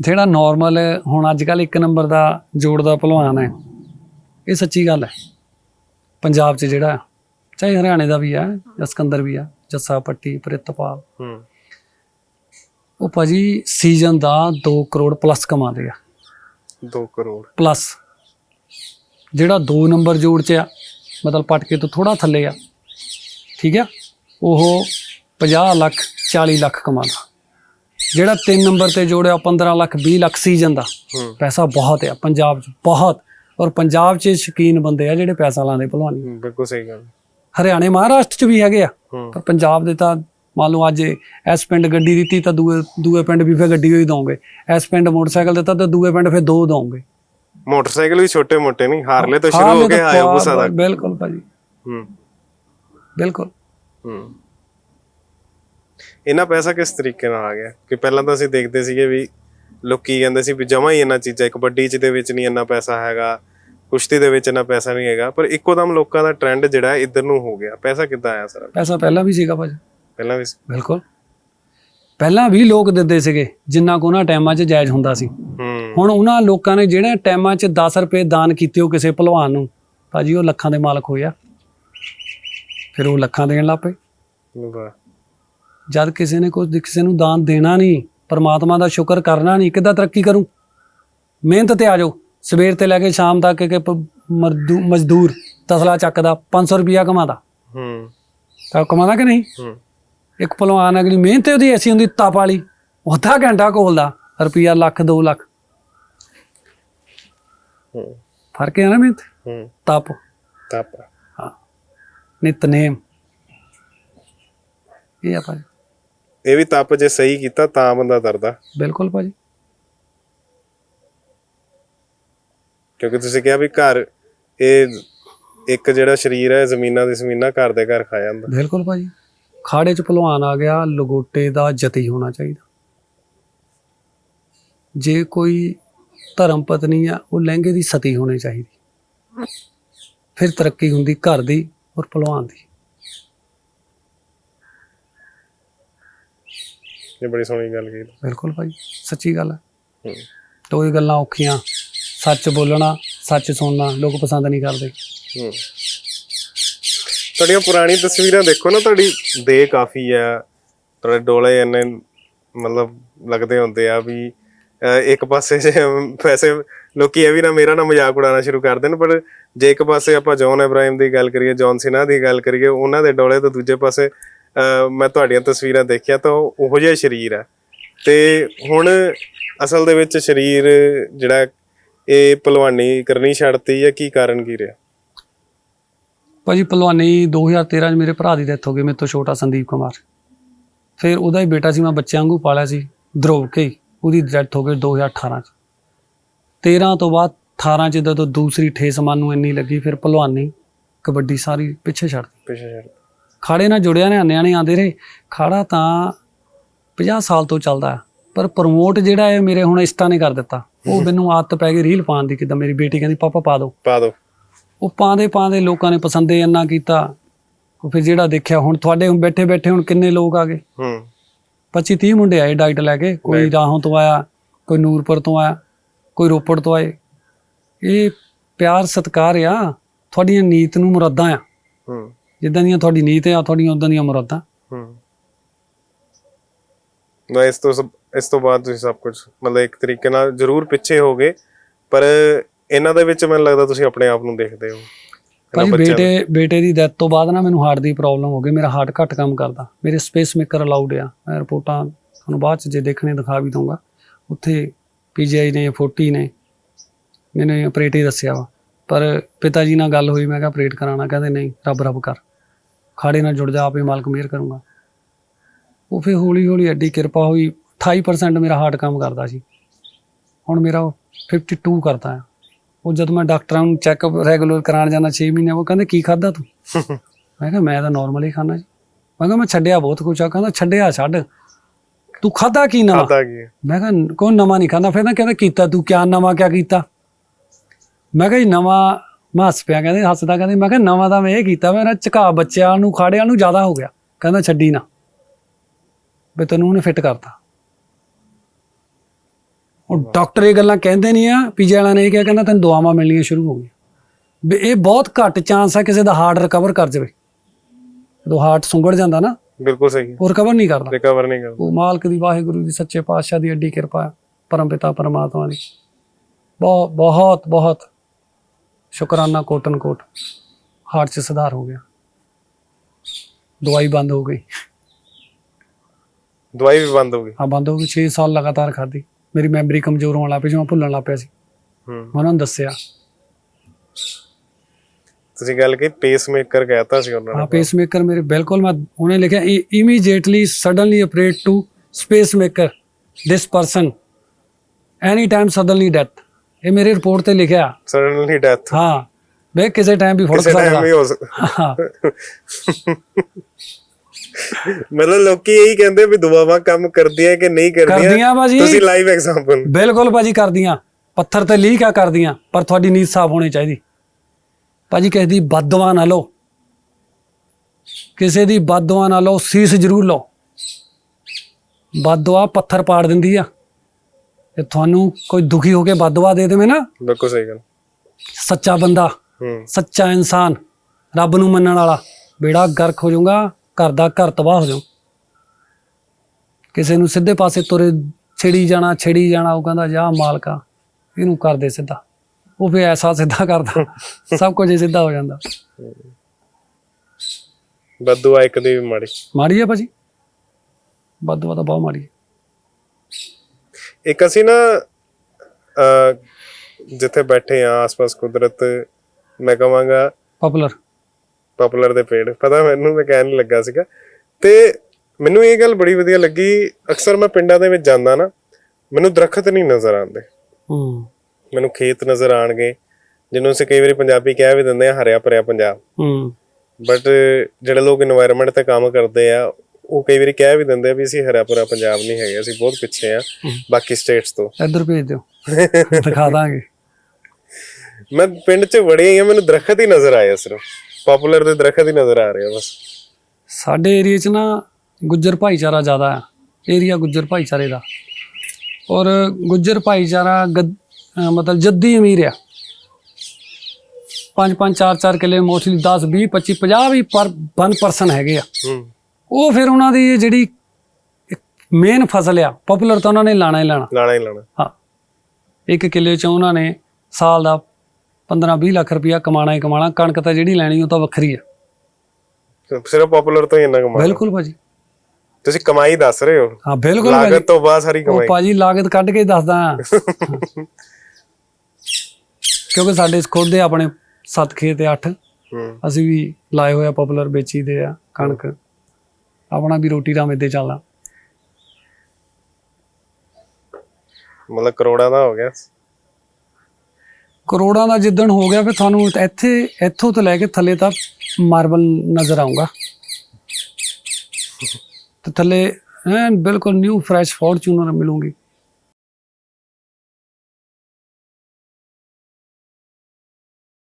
ਜਿਹੜਾ ਨਾਰਮਲ ਹੁਣ ਅੱਜ ਕੱਲ ਇੱਕ ਨੰਬਰ ਦਾ ਜੋੜ ਦਾ ਪਹਿਲਵਾਨ ਹੈ। ਇਹ ਸੱਚੀ ਗੱਲ ਹੈ। ਪੰਜਾਬ 'ਚ ਜਿਹੜਾ ਚਾਹੇ ਹਰਿਆਣੇ ਦਾ ਵੀ ਹੈ ਜਾਂ ਸਿਕੰਦਰ ਵੀ ਹੈ ਜੱਸਾ ਪੱਟੀ ਪ੍ਰਿਤਪਾਲ। ਹੂੰ। ਉਹ ਭਾਜੀ ਸੀਜ਼ਨ ਦਾ 2 ਕਰੋੜ ਪਲੱਸ ਕਮਾਉਂਦੇ ਆ। 2 ਕਰੋੜ। ਪਲੱਸ ਜਿਹੜਾ 2 ਨੰਬਰ ਜੋੜ 'ਚ ਆ ਮਤਲਬ ਪਟਕੇ ਤੋਂ ਥੋੜਾ ਥੱਲੇ ਆ। ਠੀਕ ਆ ਉਹ 50 ਲੱਖ 40 ਲੱਖ ਕਮਾਉਂਦਾ। ਜਿਹੜਾ 3 ਨੰਬਰ ਤੇ ਜੋੜਿਆ 15 ਲੱਖ 20 ਲੱਖ ਸੀਜ਼ਨ ਦਾ। ਪੈਸਾ ਬਹੁਤ ਆ ਪੰਜਾਬ 'ਚ ਬਹੁਤ। ਔਰ ਪੰਜਾਬ 'ਚ ਸ਼ਕੀਨ ਬੰਦੇ ਆ ਜਿਹੜੇ ਪੈਸਾ ਲਾਉਂਦੇ ਭਲਵਾਨੀ। ਬਿਲਕੁਲ ਸਹੀ ਗੱਲ। ਹਰਿਆਣੇ ਮਹਾਰਾਸ਼ਟਰ 'ਚ ਵੀ ਹੈਗੇ ਆ। ਪਰ ਪੰਜਾਬ ਦੇ ਤਾਂ ਮੰਨ ਲਓ ਅੱਜ ਇਸ ਪਿੰਡ ਗੱਡੀ ਦਿੱਤੀ ਤਾਂ ਦੂਏ ਦੂਏ ਪਿੰਡ ਵੀ ਫਿਰ ਗੱਡੀ ਹੋਈ ਦੋਗੇ ਇਸ ਪਿੰਡ ਮੋਟਰਸਾਈਕਲ ਦਿੱਤਾ ਤਾਂ ਦੂਏ ਪਿੰਡ ਫਿਰ ਦੋ ਦੋਗੇ ਮੋਟਰਸਾਈਕਲ ਵੀ ਛੋਟੇ ਮੋਟੇ ਨਹੀਂ ਹਾਰਲੇ ਤੋਂ ਸ਼ੁਰੂ ਹੋ ਕੇ ਹਾਇਬੂਸਾ ਤੱਕ। ਬਿਲਕੁਲ ਭਾਜੀ। ਹੂੰ। ਬਿਲਕੁਲ। ਹੂੰ। ਇਹਨਾਂ ਪੈਸਾ ਕਿਸ ਤਰੀਕੇ ਨਾਲ ਆ ਗਿਆ? ਕਿ ਪਹਿਲਾਂ ਤਾਂ ਅਸੀਂ ਦੇਖਦੇ ਸੀਗੇ ਵੀ ਲੋਕੀ ਕਹਿੰਦੇ ਸੀ ਵੀ ਜਮਾ ਹੀ ਇਹਨਾਂ ਚੀਜ਼ਾਂ ਕਬੱਡੀ ਚ ਦੇ ਵਿੱਚ ਨਹੀਂ ਇੰਨਾ ਪੈਸਾ ਹੈਗਾ ਕੁਸ਼ਤੀ ਦੇ ਵਿੱਚ ਇੰਨਾ ਪੈਸਾ ਨਹੀਂ ਹੈਗਾ ਪਰ ਇੱਕੋ ਦਮ ਲੋਕਾਂ ਦਾ ਟ੍ਰੈਂਡ ਜਿਹੜਾ ਇੱਧਰ ਨੂੰ ਹੋ ਗਿਆ। ਪੈਸਾ ਕਿੱਦਾਂ ਆਇਆ ਸਾਰਾ? ਪੈਸਾ ਪਹਿਲਾਂ ਵੀ ਸੀਗਾ ਭਾਜੀ। ਪਹਿਲਾਂ ਵੀ ਸੀ। ਬਿਲਕੁਲ। ਪਹਿਲਾਂ ਵੀ ਲੋਕ ਦਿੰਦੇ ਸੀਗੇ ਜਿੰਨਾ ਕੋ ਉਹਨਾਂ ਟਾਈਮਾਂ 'ਚ ਜਾਇਜ਼ ਹੁੰਦਾ ਸੀ। ਹੂੰ। ਹੁਣ ਉਹਨਾਂ ਲੋਕਾਂ ਨੇ ਜਿਹੜੇ ਟਾਈਮਾਂ 'ਚ 10 ਰੁਪਏ ਦਾਨ ਕੀਤੇ ਉਹ ਕਿਸੇ ਭਲਵਾਨ ਨੂੰ ਭਾਜੀ ਉਹ ਲੱਖਾਂ ਦੇ ਮਾਲਕ ਹੋਇਆ ਫਿਰ ਉਹ ਲੱਖਾਂ ਦੇਣ ਲੱਗ ਪਏ। ਵਾਹ। ਜਦ ਕਿਸੇ ਨੇ ਕੁਝ ਕਿਸੇ ਨੂੰ ਦਾਨ ਦੇਣਾ ਨਹੀਂ ਪਰਮਾਤਮਾ ਦਾ ਸ਼ੁਕਰ ਕਰਨਾ ਨਹੀਂ ਕਿੱਦਾਂ ਤਰੱਕੀ ਕਰੂੰ? ਮਿਹਨਤ ਤੇ ਆ ਜਾਓ। ਸਵੇਰ ਤੇ ਲੈ ਕੇ ਸ਼ਾਮ ਤੱਕ ਮਰਦੂ- ਮਜ਼ਦੂਰ ਤਸਲਾ ਚੱਕਦਾ 500 ਰੁਪਿਆ ਕਮਾਦਾ ਹੂੰ। ਤਾਂ ਕਮਾਦਾ ਕਿ ਨਹੀਂ? ਹੂੰ। ਇੱਕ ਭਲਵਾਨ ਅਗਲੀ ਮਿਹਨਤ ਉਹਦੀ ਐਸੀ ਹੁੰਦੀ ਤਪ ਵਾਲੀ ਉਹ ਅੱਧਾ ਘੰਟਾ ਕੋਲਦਾ ਰੁਪਿਆ ਲੱਖ 2 ਲੱਖ। ਹੂੰ। ਫ਼ਰਕ ਹੈ ਨਾ ਮਿਹਨਤ? ਹੂੰ। ਤਪ। ਤਪ। ਹਾਂ। ਨਿਤਨੇਮ। ਇਹ ਆ ਭਾਜੀ ਇਹ ਵੀ ਤਪ ਜੇ ਸਹੀ ਕੀਤਾ ਤਾਂ ਬੰਦਾ ਡਰਦਾ। ਬਿਲਕੁਲ ਭਾਜੀ। ਕਿਉਂਕਿ ਤੁਸੀਂ ਕਿਹਾ ਵੀ ਘਰ ਇਹ ਇੱਕ ਜਿਹੜਾ ਸਰੀਰ ਹੈ ਜ਼ਮੀਨਾਂ ਦੀ ਜ਼ਮੀਨਾਂ ਘਰ ਦੇ ਘਰ ਖਾ ਜਾਂਦਾ। ਬਿਲਕੁਲ ਭਾਜੀ। ਖਾੜੇ 'ਚ ਭਲਵਾਨ ਆ ਗਿਆ ਲਗੋਟੇ ਦਾ ਜਤੀ ਹੋਣਾ ਚਾਹੀਦਾ। ਜੇ ਕੋਈ ਧਰਮ ਪਤਨੀ ਆ ਉਹ ਲਹਿੰਗੇ ਦੀ ਸਤੀ ਹੋਣੀ ਚਾਹੀਦੀ। ਫਿਰ ਤਰੱਕੀ ਹੁੰਦੀ ਘਰ ਦੀ ਔਰ ਭਲਵਾਨ ਦੀ। ਇਹ ਬੜੀ ਸੋਹਣੀ ਗੱਲ ਕੀਤੀ ਬਿਲਕੁਲ ਭਾਜੀ ਸੱਚੀ ਗੱਲ ਹੈ। ਦੋ ਹੀ ਗੱਲਾਂ ਔਖੀਆਂ ਸੱਚ ਬੋਲਣਾ ਸੱਚ ਸੁਣਨਾ ਲੋਕ ਪਸੰਦ ਨਹੀਂ ਕਰਦੇ। ਹੂੰ। ਤੁਹਾਡੀਆਂ ਪੁਰਾਣੀ ਤਸਵੀਰਾਂ ਦੇਖੋ ਨਾ ਤੁਹਾਡੀ ਦੇ ਕਾਫੀ ਆ ਤੁਹਾਡੇ ਡੋਲੇ ਇੰਨੇ ਮਤਲਬ ਲੱਗਦੇ ਹੁੰਦੇ ਆ ਵੀ ਇੱਕ ਪਾਸੇ ਵੈਸੇ ਲੋਕੀ ਇਹ ਵੀ ਨਾ ਮੇਰਾ ਨਾ ਮਜ਼ਾਕ ਉਡਾਉਣਾ ਸ਼ੁਰੂ ਕਰ ਦੇਣ ਪਰ ਜੇ ਇੱਕ ਪਾਸੇ ਆਪਾਂ ਜੌਨ ਇਬਰਾਹਿਮ ਦੀ ਗੱਲ ਕਰੀਏ ਜੌਨ ਸਿਨਾ ਦੀ ਗੱਲ ਕਰੀਏ ਉਹਨਾਂ ਦੇ ਡੋਲੇ ਤੋਂ ਦੂਜੇ ਪਾਸੇ ਮੈਂ ਤੁਹਾਡੀਆਂ ਤਸਵੀਰਾਂ ਦੇਖਿਆ ਤਾਂ ਉਹ ਜਿਹਾ ਸਰੀਰ ਆ ਤੇ ਹੁਣ ਅਸਲ ਦੇ ਵਿੱਚ ਸਰੀਰ ਜਿਹੜਾ ਇਹ ਪਹਿਲਵਾਨੀ ਕਰਨੀ ਛੱਡਤੀ ਜਾਂ ਕੀ ਕਾਰਨ ਕੀ ਰਿਹਾ ਭਾਜੀ ਪਹਿਲਵਾਨੀ 2013 ਚ ਮੇਰੇ ਭਰਾ ਦੀ ਡੈਥ ਹੋ ਗਈ ਮੇਰੇ ਤੋਂ ਛੋਟਾ ਸੰਦੀਪ ਕੁਮਾਰ ਫਿਰ ਉਹਦਾ ਹੀ ਬੇਟਾ ਸੀ ਮੈਂ ਬੱਚਿਆਂ ਵਾਂਗੂ ਪਾਲਿਆ ਸੀ ਧਰੋਵ ਕੇ ਹੀ। ਉਹਦੀ ਡੈਥ ਹੋ ਗਈ 2018 ਚ 13 ਤੋਂ ਬਾਅਦ 18 ਚ ਜਦੋਂ ਦੂਸਰੀ ਠੇਸ ਮਨ ਨੂੰ ਇੰਨੀ ਲੱਗੀ ਫਿਰ ਪਹਿਲਵਾਨੀ ਕਬੱਡੀ ਸਾਰੀ ਪਿੱਛੇ ਛੱਡ। ਪਿੱਛੇ ਛੱਡ ਖਾੜੇ ਨਾਲ ਜੁੜਿਆ ਨੇ ਨਿਆਣੇ ਆਂਦੇ ਰਹੇ ਖਾੜਾ ਤਾਂ 50 ਸਾਲ ਤੋਂ ਚੱਲਦਾ। ਪਰ ਪ੍ਰਮੋਟ ਜਿਹੜਾ ਹੈ ਮੇਰੇ ਹੁਣ ਇਸਟਾ ਨੇ ਕਰ ਦਿੱਤਾ ਉਹ ਮੈਨੂੰ ਆਦਤ ਪੈ ਗਈ ਰੀਲ ਪਾਉਣ ਦੀ ਕਿਦਾਂ ਮੇਰੀ ਬੇਟੀ ਕਹਿੰਦੀ ਪਾਪਾ ਪਾ ਦਿਓ ਪਾ ਦੋ। ਉਹ ਪਾਉਂਦੇ ਪਾਉਂਦੇ ਲੋਕਾਂ ਨੇ ਪਸੰਦੇ ਇੰਨਾ ਕੀਤਾ ਉਹ ਫਿਰ ਜਿਹੜਾ ਦੇਖਿਆ ਹੁਣ ਤੁਹਾਡੇ ਹੁਣ ਬੈਠੇ ਬੈਠੇ ਹੁਣ ਕਿੰਨੇ ਲੋਕ ਆ ਗਏ? ਹੂੰ। 25 30 ਮੁੰਡੇ ਆਏ ਡਾਈਟ ਲੈ ਕੇ ਕੋਈ ਰਾਹੋਂ ਤੋਂ ਆਇਆ ਕੋਈ ਨੂਰਪੁਰ ਤੋਂ ਆਇਆ ਕੋਈ ਰੋਪੜ ਤੋਂ ਆਏ। ਇਹ ਪਿਆਰ ਸਤਿਕਾਰ ਆ ਤੁਹਾਡੀਆਂ ਨੀਤ ਨੂੰ ਮੁਰਾਦਾਂ ਆ। ਹੂੰ। ਜਿੱਦਾਂ ਦੀਆਂ ਤੁਹਾਡੀ ਨੀਤ ਆ ਤੁਹਾਡੀਆਂ ਉਦਾਂ ਦੀਆਂ ਮੁਰਾਦਾਂ। ਹੂੰ। ਨਾ ਇਸ ਤੋਂ ਸਭ- ਇਸ ਤੋਂ ਬਾਅਦ ਤੁਸੀਂ ਸਭ ਕੁਝ ਮਤਲਬ ਇੱਕ ਤਰੀਕੇ ਨਾਲ ਜ਼ਰੂਰ ਪਿੱਛੇ ਹੋ ਗਏ ਪਰ ਇਹਨਾਂ ਦੇ ਵਿੱਚ ਮੈਨੂੰ ਲੱਗਦਾ ਤੁਸੀਂ ਆਪਣੇ ਆਪ ਨੂੰ ਦੇਖਦੇ ਹੋ। ਭਾਜੀ। ਬੇਟੇ ਬੇਟੇ ਦੀ ਡੈਥ ਤੋਂ ਬਾਅਦ ਨਾ ਮੈਨੂੰ ਹਾਰਟ ਦੀ ਪ੍ਰੋਬਲਮ ਹੋ ਗਈ ਮੇਰਾ ਹਾਰਟ ਘੱਟ ਕੰਮ ਕਰਦਾ। ਮੇਰੇ ਸਪੇਸ ਮੇਕਰ ਅਲਾਉਡ ਆ। ਮੈਂ ਰਿਪੋਰਟਾਂ ਤੁਹਾਨੂੰ ਬਾਅਦ ਚ ਜੇ ਦੇਖਣੇ ਦਿਖਾ ਵੀ ਦਊਂਗਾ। ਉੱਥੇ ਪੀਜੀਆਈ ਨੇ 40 ਨੇ ਮੈਨੂੰ ਆਪਰੇਟ ਹੀ ਦੱਸਿਆ ਵਾ। ਪਰ ਪਿਤਾ ਜੀ ਨਾਲ ਗੱਲ ਹੋਈ ਮੈਂ ਕਿਹਾ ਆਪਰੇਟ ਕਰਾਉਣਾ ਕਹਿੰਦੇ ਨਹੀਂ ਰੱਬ ਰੱਬ ਕਰ। ਖਾੜੇ ਨਾਲ ਜੁੜ ਜਾ ਆਪੇ ਮਾਲਕ ਮਿਹਰ ਕਰੂੰਗਾ। ਉਹ ਫਿਰ ਹੌਲੀ ਹੌਲੀ ਐਡੀ ਕਿਰਪਾ ਹੋਈ 28% ਮੇਰਾ ਹਾਰਟ ਕੰਮ ਕਰਦਾ ਸੀ। ਹੁਣ ਮੇਰਾ ਉਹ 52 ਕਰਦਾ ਹੈ ਉਹ ਜਦ ਮੈਂ ਡਾਕਟਰਾਂ ਨੂੰ ਚੈੱਕਅਪ ਰੈਗੂਲਰ ਕਰਾਉਣ ਜਾਂਦਾ 6 ਮਹੀਨੇ ਉਹ ਕਹਿੰਦੇ ਕੀ ਖਾਦਾ ਤੂੰ? ਮੈਂ ਕਿਹਾ ਮੈਂ ਤਾਂ ਨਾਰਮਲ ਹੀ ਖਾਣਾ ਜੀ। ਮੈਂ ਕਿਹਾ ਮੈਂ ਛੱਡਿਆ ਬਹੁਤ ਕੁਛ ਆ। ਕਹਿੰਦਾ ਛੱਡਿਆ ਛੱਡ। ਤੂੰ ਖਾਦਾ ਕੀ ਨਵਾਂ? ਖਾਧਾ ਕੀ? ਮੈਂ ਕਿਹਾ ਕੋਈ ਨਵਾਂ ਨਹੀਂ ਖਾਂਦਾ। ਫਿਰ ਨਾ ਕਹਿੰਦਾ ਕੀਤਾ ਤੂੰ ਕਿਆ ਨਵਾਂ ਕਿਆ ਕੀਤਾ? ਮੈਂ ਕਿਹਾ ਜੀ ਨਵਾਂ ਮੈਂ ਹੱਸ ਪਿਆ ਕਹਿੰਦੇ ਹੱਸਦਾ ਕਹਿੰਦੇ ਮੈਂ ਕਿਹਾ ਨਵਾਂ ਤਾਂ ਮੈਂ ਇਹ ਕੀਤਾ ਮੇਰਾ ਝਕਾ ਬੱਚਿਆਂ ਨੂੰ ਖਾੜਿਆਂ ਨੂੰ ਜ਼ਿਆਦਾ ਹੋ ਗਿਆ। ਕਹਿੰਦਾ ਛੱਡੀ ਨਾ। ਵੀ ਤੈਨੂੰ ਉਹਨੇ ਫਿੱਟ ਕਰਤਾ। ਉਹ ਡਾਕਟਰ ਇਹ ਗੱਲਾਂ ਕਹਿੰਦੇ ਨਹੀਂ ਆ ਪੀਜੇ ਵਾਲਿਆਂ ਨੇ ਇਹ ਕਿਹਾ ਕਹਿੰਦਾ ਤੈਨੂੰ ਦੁਆਵਾਂ ਮਿਲਣੀਆਂ ਸ਼ੁਰੂ ਹੋ ਗਈਆਂ। ਵੀ ਇਹ ਬਹੁਤ ਘੱਟ ਚਾਂਸ ਹੈ ਕਿਸੇ ਦਾ ਹਾਰਟ ਰਿਕਵਰ ਕਰ ਜਾਵੇ। ਜਦੋਂ ਹਾਰਟ ਸੁੰਗੜ ਜਾਂਦਾ ਨਾ ਬਿਲਕੁਲ ਸਹੀ ਉਹ ਰਿਕਵਰ ਨਹੀਂ ਕਰਦਾ। ਰਿਕਵਰ ਨਹੀਂ ਕਰਦਾ। ਉਹ ਮਾਲਕ ਦੀ ਵਾਹਿਗੁਰੂ ਦੀ ਸੱਚੇ ਪਾਤਸ਼ਾਹ ਦੀ ਅੱਡੀ ਕਿਰਪਾ ਪਰਮ ਪਿਤਾ ਪਰਮਾਤਮਾ ਦੀ। ਬਹੁਤ ਬਹੁਤ ਬਹੁਤ। ਸ਼ੁਕਰਾਨਾ ਕੋਟਨ ਕੋਟ ਹਾਰਟ 'ਚ ਸੁਧਾਰ ਹੋ ਗਿਆ। ਦਵਾਈ ਬੰਦ ਹੋ ਗਈ। ਦਵਾਈ ਵੀ ਬੰਦ ਹੋ ਗਈ। ਆ ਬੰਦ ਹੋ ਗਈ 6 ਸਾਲ ਲਗਾਤਾਰ ਖਾਧੀ। ਮੇਰੀ ਮੈਮਰੀ ਕਮਜ਼ੋਰ ਹੋਣ ਲੱਗ ਪਈ ਜਿਵੇਂ ਭੁੱਲਣ ਲੱਗ ਪਿਆ ਸੀ। ਹੂੰ। ਉਹਨਾਂ ਨੂੰ ਦੱਸਿਆ। ਤੁਸੀਂ ਗੱਲ ਕੀ ਪੇਸ ਮੇਕਰ ਕਹਿਤਾ ਸੀ ਉਹਨਾਂ ਹਾਂ ਨੇ ਪੇਸਮੇਕਰ ਮੇਰੇ ਬਿਲਕੁਲ ਮੈਂ ਉਹਨੇ ਲਿਖਿਆ immediately suddenly operate to pacemaker this person any time suddenly death ਇਹ ਮੇਰੀ ਰਿਪੋਰਟ ਤੇ ਲਿਖਿਆ। ਸਡਨਲੀ ਡੈਥ ਹਾਂ ਵੇ ਕਿਸੇ ਟਾਈਮ ਵੀ ਫੁੜਕ ਕਿਸੇ ਟਾਈਮ ਵੀ ਸਕਦਾ ਹੋ ਸਕਦਾ ਹਾਂ ਮਤਲਬ ਲੋਕੀ ਇਹੀ ਕਹਿੰਦੇ ਵੀ ਦੁਆਵਾਂ ਕੰਮ ਕਰਦੀਆਂ ਕਿ ਨਹੀਂ ਕਰਦੀਆਂ? ਕਰਦੀਆਂ ਬਾਜੀ ਤੁਸੀਂ ਲਾਈਵ ਐਗਜ਼ਾਮਪਲ ਬਿਲਕੁਲ ਬਾਜੀ ਕਰਦੀਆਂ। ਪੱਥਰ ਤੇ ਲੀਕ ਆ ਕਰਦੀਆਂ ਪਰ ਤੁਹਾਡੀ ਨੀਤ ਸਾਫ਼ ਹੋਣੀ ਚਾਹੀਦੀ। ਭਾਜੀ ਕਿਸੇ ਦੀ ਬਦਦੁਆ ਨਾ ਲਓ। ਕਿਸੇ ਦੀ ਬਦਦੁਆ ਨਾ ਲਓ ਸੀਸ ਜ਼ਰੂਰ ਲਓ। ਬਦਦੁਆ ਪੱਥਰ ਪਾੜ ਦਿੰਦੀ ਆ। ਤੇ ਤੁਹਾਨੂੰ ਕੋਈ ਦੁਖੀ ਹੋ ਕੇ ਬਦਦੁਆ ਦੇ ਦੇਵੇ ਨਾ। ਬਿਲਕੁਲ ਸਹੀ ਗੱਲ। ਸੱਚਾ ਬੰਦਾ ਹੂੰ। ਸੱਚਾ ਇਨਸਾਨ ਰੱਬ ਨੂੰ ਮੰਨਣ ਵਾਲਾ। ਬੇੜਾ ਗਰਕ ਹੋ ਜਾਊਗਾ ਘਰ ਦਾ ਘਰ ਤਬਾਹ ਹੋ ਜਾਊ। ਕਿਸੇ ਨੂੰ ਸਿੱਧੇ ਪਾਸੇ ਤੁਰੇ ਛੇੜੀ ਜਾਣਾ ਛੇੜੀ ਜਾਣਾ ਉਹ ਕਹਿੰਦਾ ਜਾ ਮਾਲਕਾ ਇਹਨੂੰ ਕਰ ਦੇ ਸਿੱਧਾ। ਉਹ ਵੀ ਐਸਾ ਸਿੱਧਾ ਕਰਦਾ ਸਭ ਕੁਝ ਹੀ ਸਿੱਧਾ ਹੋ ਜਾਂਦਾ। ਬਦਦੁਆ ਇੱਕ ਦੀ ਵੀ ਮਾੜੀ। ਮਾੜੀ ਹੈ ਭਾਜੀ। ਬਦਵਾ ਤਾਂ ਬਹੁਤ ਮਾੜੀ ਹੈ। ਇੱਕ ਅਸੀਂ ਨਾ ਅ, ਜਿੱਥੇ ਬੈਠੇ ਆ ਆਸ-ਪਾਸ ਕੁਦਰਤ ਮੈਂ ਕਵਾਂਗਾ ਪਪੂਲਰ ਪਪੂਲਰ ਦੇ ਪੇੜ। ਪਤਾ ਮੈਨੂੰ ਮੈਂ ਕਹਿਣ ਲੱਗਾ ਸੀਗਾ। ਤੇ ਮੈਨੂੰ ਇਹ ਗੱਲ ਬੜੀ ਵਧੀਆ ਲੱਗੀ ਅਕਸਰ ਮੈਂ ਪਿੰਡਾਂ ਦੇ ਵਿੱਚ ਜਾਂਦਾ ਨਾ ਮੈਨੂੰ ਦਰਖਤ ਨਹੀਂ ਨਜ਼ਰ ਆਉਂਦੇ। ਹੂੰ। ਮੈਨੂੰ ਖੇਤ ਨਜ਼ਰ ਆਣਗੇ ਜਿਹਨੂੰ ਅਸੀਂ ਕਈ ਵਾਰੀ ਪੰਜਾਬੀ ਕਹਿ ਵੀ ਦਿੰਦੇ ਆ ਹਰਿਆ ਭਰਿਆ ਪੰਜਾਬ। ਹੂੰ। ਬਟ ਜਿਹੜੇ ਲੋਕ এনवायरमेंट ਤੇ ਕੰਮ ਕਰਦੇ ਆ ਉਹ ਕਈ ਵਾਰੀ ਕਹਿ ਵੀ ਦਿੰਦੇ ਆ ਵੀ ਅਸੀਂ ਹਰਿਆ ਭਰਿਆ ਪੰਜਾਬ ਨਹੀਂ ਹੈਗੇ ਅਸੀਂ ਬਹੁਤ ਪਿੱਛੇ ਆ ਬਾਕੀ ਸਟੇਟਸ ਤੋਂ। ਇੱਧਰ ਭੇਜ ਦਿਓ। ਦਿਖਾ ਦਾਂਗੇ। ਮੈਂ ਪਿੰਡ 'ਚ ਵੜਿਆ ਹੀ ਆ ਮੈਨੂੰ ਦਰਖਤ ਹੀ ਨਜ਼ਰ ਆਇਆ ਸਿਰਫ। ਪਪੂਲਰ ਦੇ ਦਰਖਤ ਹੀ ਨਜ਼ਰ ਆ ਰਹੇ ਆ ਬਸ। ਸਾਡੇ ਏਰੀਆ 'ਚ ਨਾ ਗੁੱਜਰ ਭਾਈਚਾਰਾ ਜ਼ਿਆਦਾ ਏਰੀਆ ਗੁੱਜਰ ਭਾਈਚਾਰੇ ਦਾ। ਔਰ ਗੁੱਜਰ ਭਾਈਚਾਰਾ ਮਤਲਬ ਜੱਦੀ ਅਮੀਰ ਆ। ਪੰਜ ਪੰਜ ਚਾਰ ਚਾਰ ਕਿੱਲੇ ਮੋਸਟਲੀ 10 20 25 50 ਵੀ ਪਰ ਵਨ ਪਰਸਨ ਹੈਗੇ ਆ। ਹੂੰ। ਉਹ ਫਿਰ ਉਹਨਾਂ ਦੀ ਜਿਹੜੀ ਮੇਨ ਫਸਲ ਆ ਪਪੂਲਰ ਤਾਂ ਉਹਨਾਂ ਨੇ ਲਾਣਾ ਹੀ ਲਾਣਾ। ਲਾਣਾ ਹੀ ਲਾਣਾ। ਹਾਂ। ਇੱਕ ਕਿੱਲੇ 'ਚ ਉਹਨਾਂ ਨੇ ਸਾਲ ਦਾ 15 20 ਲੱਖ ਰੁਪਇਆ ਕਮਾਣਾ ਹੀ ਕਮਾਣਾ ਕਣਕ ਤਾਂ ਜਿਹੜੀ ਲੈਣੀ ਉਹ ਤਾਂ ਵੱਖਰੀ ਆ। ਸਿਰਫ ਪਪੂਲਰ ਤੋਂ ਹੀ ਇੰਨਾ ਕਮਾ ਬਿਲਕੁਲ ਭਾਜੀ। ਤੁਸੀਂ ਕਮਾਈ ਦੱਸ ਰਹੇ ਹੋ। ਹਾਂ ਬਿਲਕੁਲ ਲਾਗਤ ਤੋਂ ਬਾਅਦ ਸਾਰੀ ਉਹ ਕਮਾਈ ਭਾਜੀ ਲਾਗਤ ਕੱਢ ਕੇ ਦੱਸਦਾ। ਕਿਉਂਕਿ ਸਾਡੇ ਖੁਦ ਦੇ ਆਪਣੇ ਸੱਤ ਖੇਤ ਤੇ 8 ਹੂੰ। ਅਸੀਂ ਵੀ ਲਾਏ ਹੋਏ ਆ ਪਪੂਲਰ ਵੇਚੀ ਦੇ ਆ ਕਣਕ। ਆਪਣਾ ਵੀ ਰੋਟੀ ਰਾਮ ਇੱਦੇ ਚੱਲਦਾ। ਮਤਲਬ ਕਰੋੜਾਂ ਦਾ ਹੋ ਗਿਆ। ਕਰੋੜਾਂ ਦਾ ਜਿੱਦਣ ਹੋ ਗਿਆ ਫਿਰ ਤੁਹਾਨੂੰ ਇੱਥੇ ਇੱਥੋਂ ਤੋਂ ਲੈ ਕੇ ਥੱਲੇ ਤੱਕ ਮਾਰਬਲ ਨਜ਼ਰ ਆਊਗਾ। ਤੇ ਥੱਲੇ ਐਨ ਬਿਲਕੁਲ ਨਿਊ ਫਰੈਸ਼ ਫੋਰਚੂਨਰ ਮਿਲੂਗੀ।